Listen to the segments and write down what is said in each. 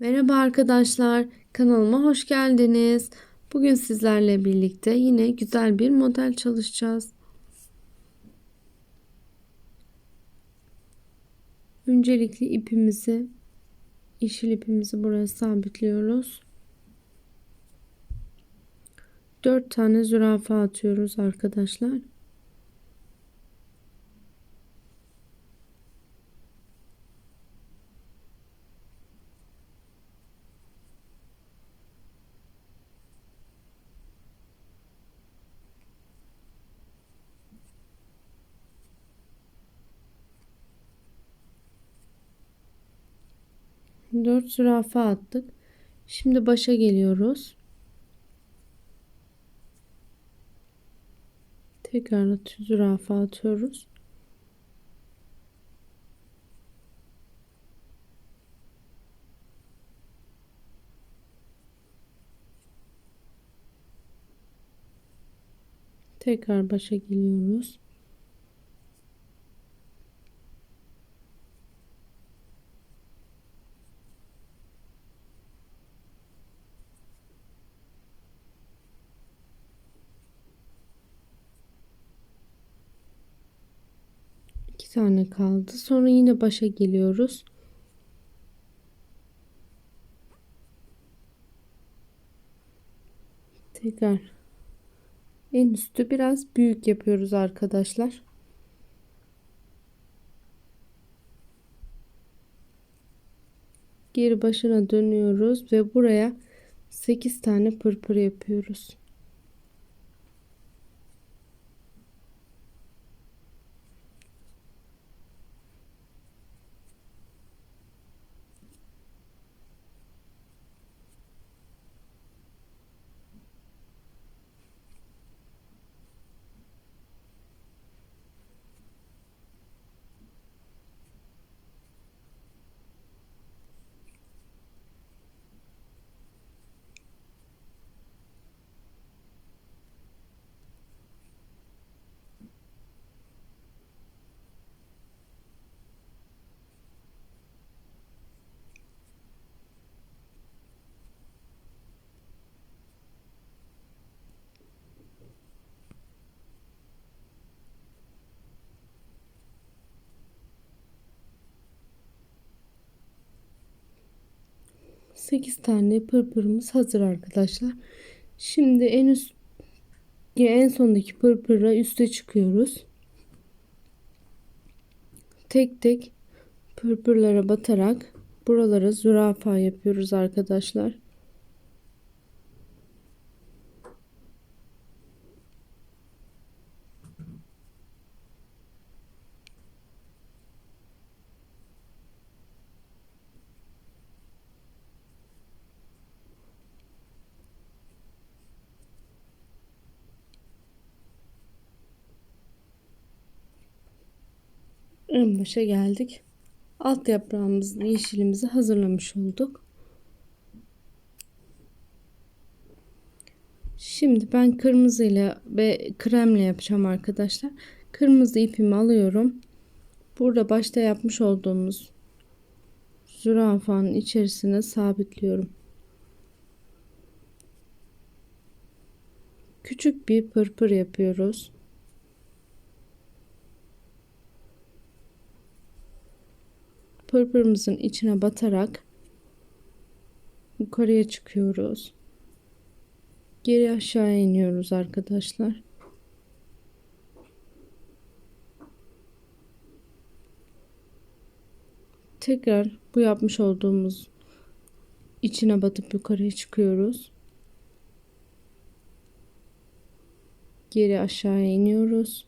Merhaba arkadaşlar, kanalıma hoş geldiniz. Bugün sizlerle birlikte yine güzel bir model çalışacağız. Öncelikle ipimizi, yeşil ipimizi buraya sabitliyoruz. 4 tane zürafa atıyoruz arkadaşlar. Dört zürafa attık. Şimdi başa geliyoruz. Tekrar zürafa atıyoruz. Tekrar başa geliyoruz. Tane kaldı. Sonra yine başa geliyoruz. Tekrar en üstü biraz büyük yapıyoruz arkadaşlar. Geri başına dönüyoruz ve buraya 8 tane pırpır yapıyoruz. Sekiz tane pırpırımız hazır arkadaşlar. Şimdi en üst en sondaki pırpıra üste çıkıyoruz. Tek tek pırpırlara batarak buralara zürafa yapıyoruz arkadaşlar. En başa geldik. Alt yaprağımızı, yeşilimizi hazırlamış olduk. Şimdi ben kırmızıyla ve kremle yapacağım arkadaşlar. Kırmızı ipimi alıyorum. Burada başta yapmış olduğumuz zürafanın içerisine sabitliyorum. Küçük bir pırpır yapıyoruz. Pırpırımızın içine batarak yukarıya çıkıyoruz. Geri aşağı iniyoruz arkadaşlar. Tekrar bu yapmış olduğumuz içine batıp yukarıya çıkıyoruz. Geri aşağı iniyoruz.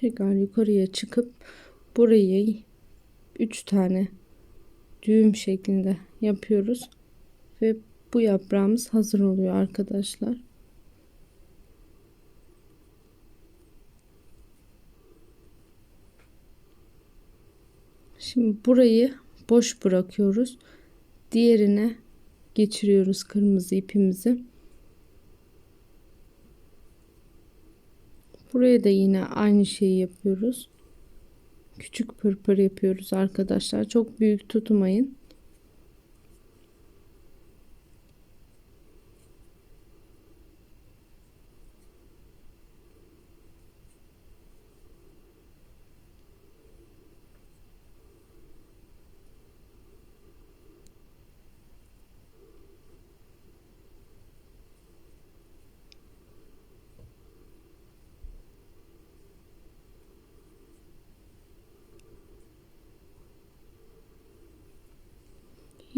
Tekrar yukarıya çıkıp burayı 3 tane düğüm şeklinde yapıyoruz ve bu yaprağımız hazır oluyor arkadaşlar. Şimdi burayı boş bırakıyoruz. Diğerine geçiriyoruz kırmızı ipimizi. Buraya da yine aynı şeyi yapıyoruz. küçük pırpır yapıyoruz arkadaşlar. Çok büyük tutmayın.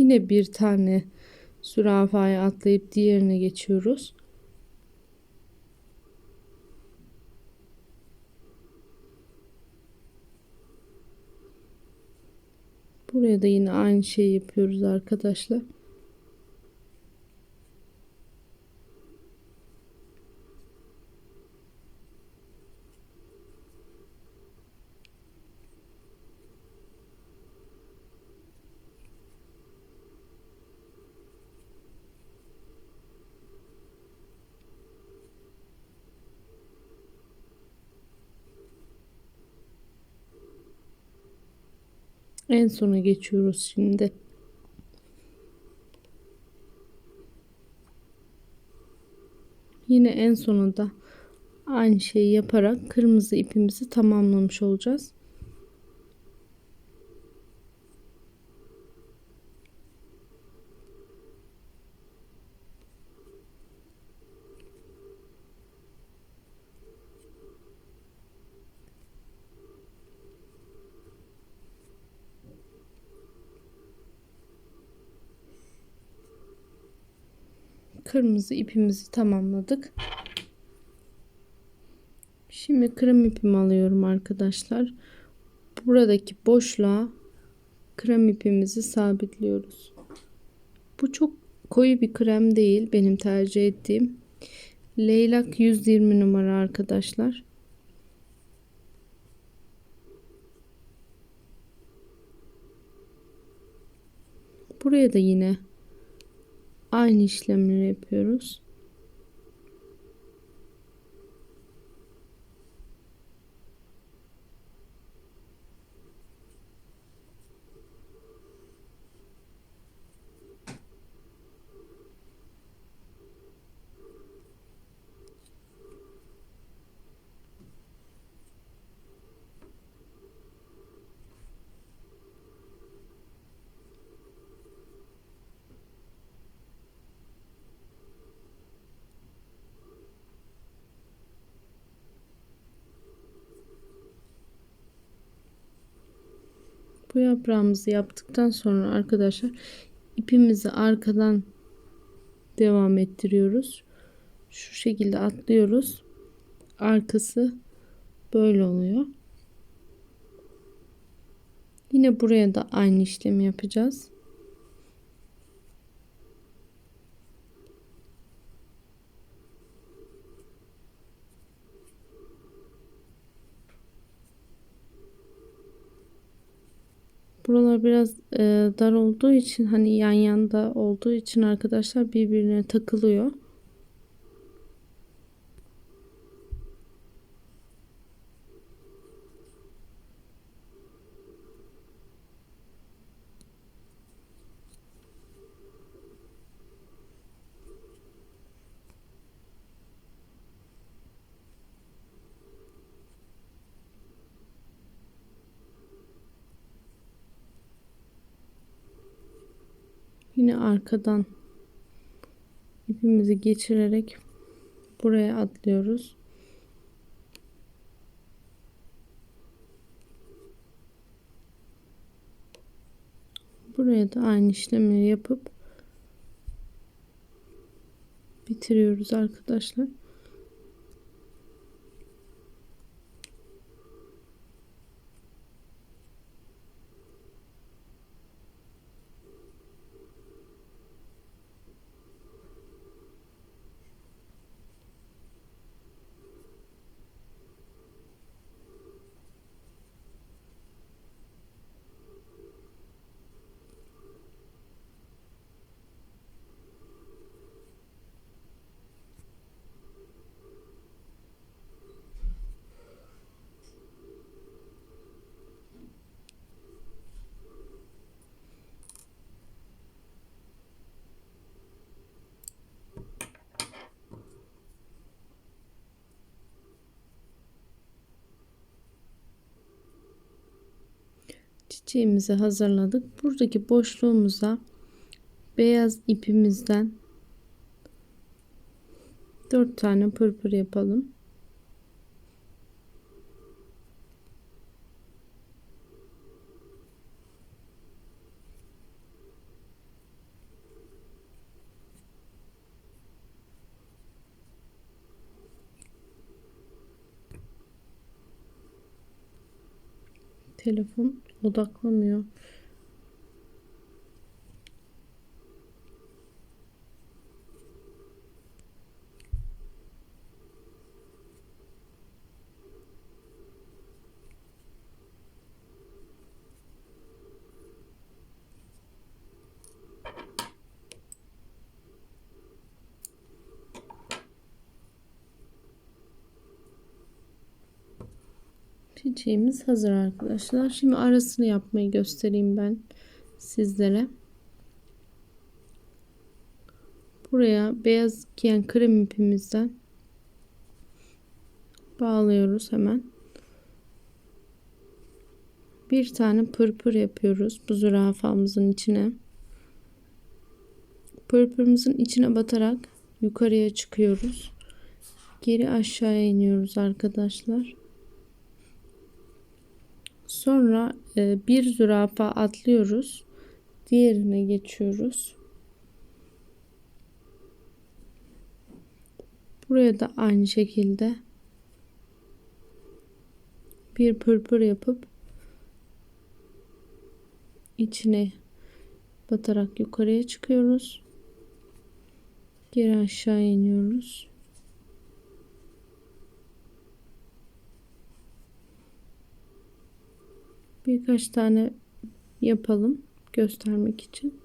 Yine bir tane zürafaya atlayıp diğerine geçiyoruz. Buraya da yine aynı şeyi yapıyoruz arkadaşlar. En sona geçiyoruz şimdi. Yine en sonunda aynı şeyi yaparak kırmızı ipimizi tamamlamış olacağız. Kırmızı ipimizi tamamladık. Şimdi krem ipimi alıyorum arkadaşlar. Buradaki boşluğa krem ipimizi sabitliyoruz. Bu çok koyu bir krem değil benim tercih ettiğim. Leylak 120 numara arkadaşlar. Buraya da yine aynı işlemleri yapıyoruz. Bu yaprağımızı yaptıktan sonra arkadaşlar ipimizi arkadan devam ettiriyoruz. Şu şekilde atlıyoruz. Arkası böyle oluyor. Yine buraya da aynı işlemi yapacağız. Buralar biraz e, dar olduğu için hani yan yanda olduğu için arkadaşlar birbirine takılıyor. Yine arkadan ipimizi geçirerek buraya atlıyoruz. Buraya da aynı işlemleri yapıp bitiriyoruz arkadaşlar. Çiçeğimizi hazırladık. Buradaki boşluğumuza beyaz ipimizden 4 tane pırpır yapalım. Telefon odaklamıyor. Çiçeğimiz hazır arkadaşlar. Şimdi arasını yapmayı göstereyim ben sizlere. Buraya beyaz giyen krem ipimizden bağlıyoruz hemen. Bir tane pırpır yapıyoruz bu zürafamızın içine. Pırpırımızın içine batarak yukarıya çıkıyoruz. Geri aşağıya iniyoruz arkadaşlar. Sonra e, bir zürafa atlıyoruz. Diğerine geçiyoruz. Buraya da aynı şekilde bir pırpır yapıp içine batarak yukarıya çıkıyoruz. Geri aşağı iniyoruz. Birkaç tane yapalım göstermek için.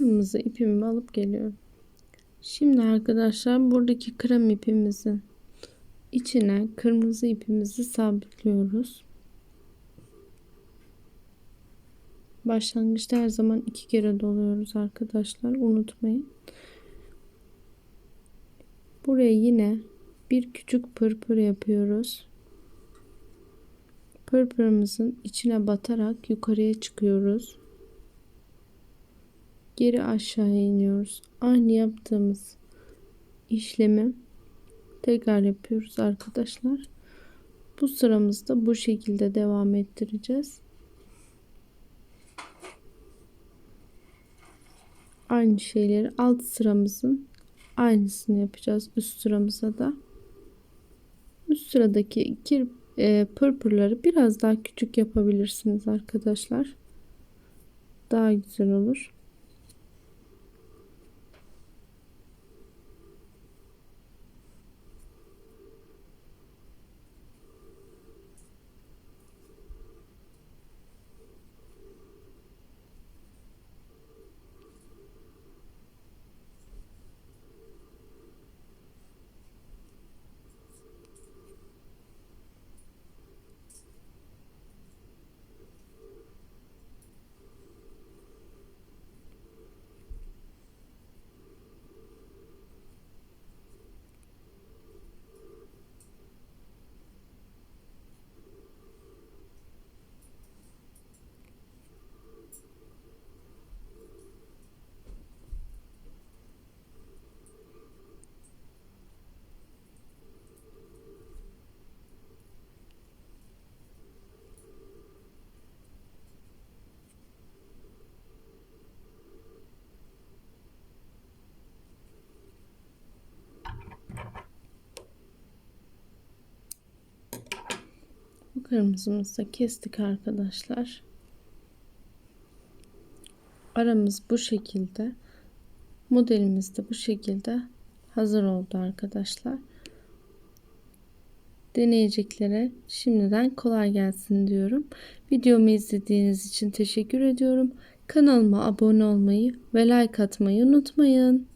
Kırmızı ipimi alıp geliyorum. Şimdi arkadaşlar buradaki krem ipimizin içine kırmızı ipimizi sabitliyoruz. Başlangıçta her zaman iki kere doluyoruz arkadaşlar. Unutmayın. Buraya yine bir küçük pırpır yapıyoruz. Pırpırımızın içine batarak yukarıya çıkıyoruz geri aşağıya iniyoruz. Aynı yaptığımız işlemi tekrar yapıyoruz arkadaşlar. Bu sıramızda bu şekilde devam ettireceğiz. Aynı şeyleri alt sıramızın aynısını yapacağız üst sıramıza da. Üst sıradaki kir, e, pırpırları biraz daha küçük yapabilirsiniz arkadaşlar. Daha güzel olur. Kırmızımızı da kestik arkadaşlar. Aramız bu şekilde. Modelimiz de bu şekilde hazır oldu arkadaşlar. Deneyeceklere şimdiden kolay gelsin diyorum. Videomu izlediğiniz için teşekkür ediyorum. Kanalıma abone olmayı ve like atmayı unutmayın.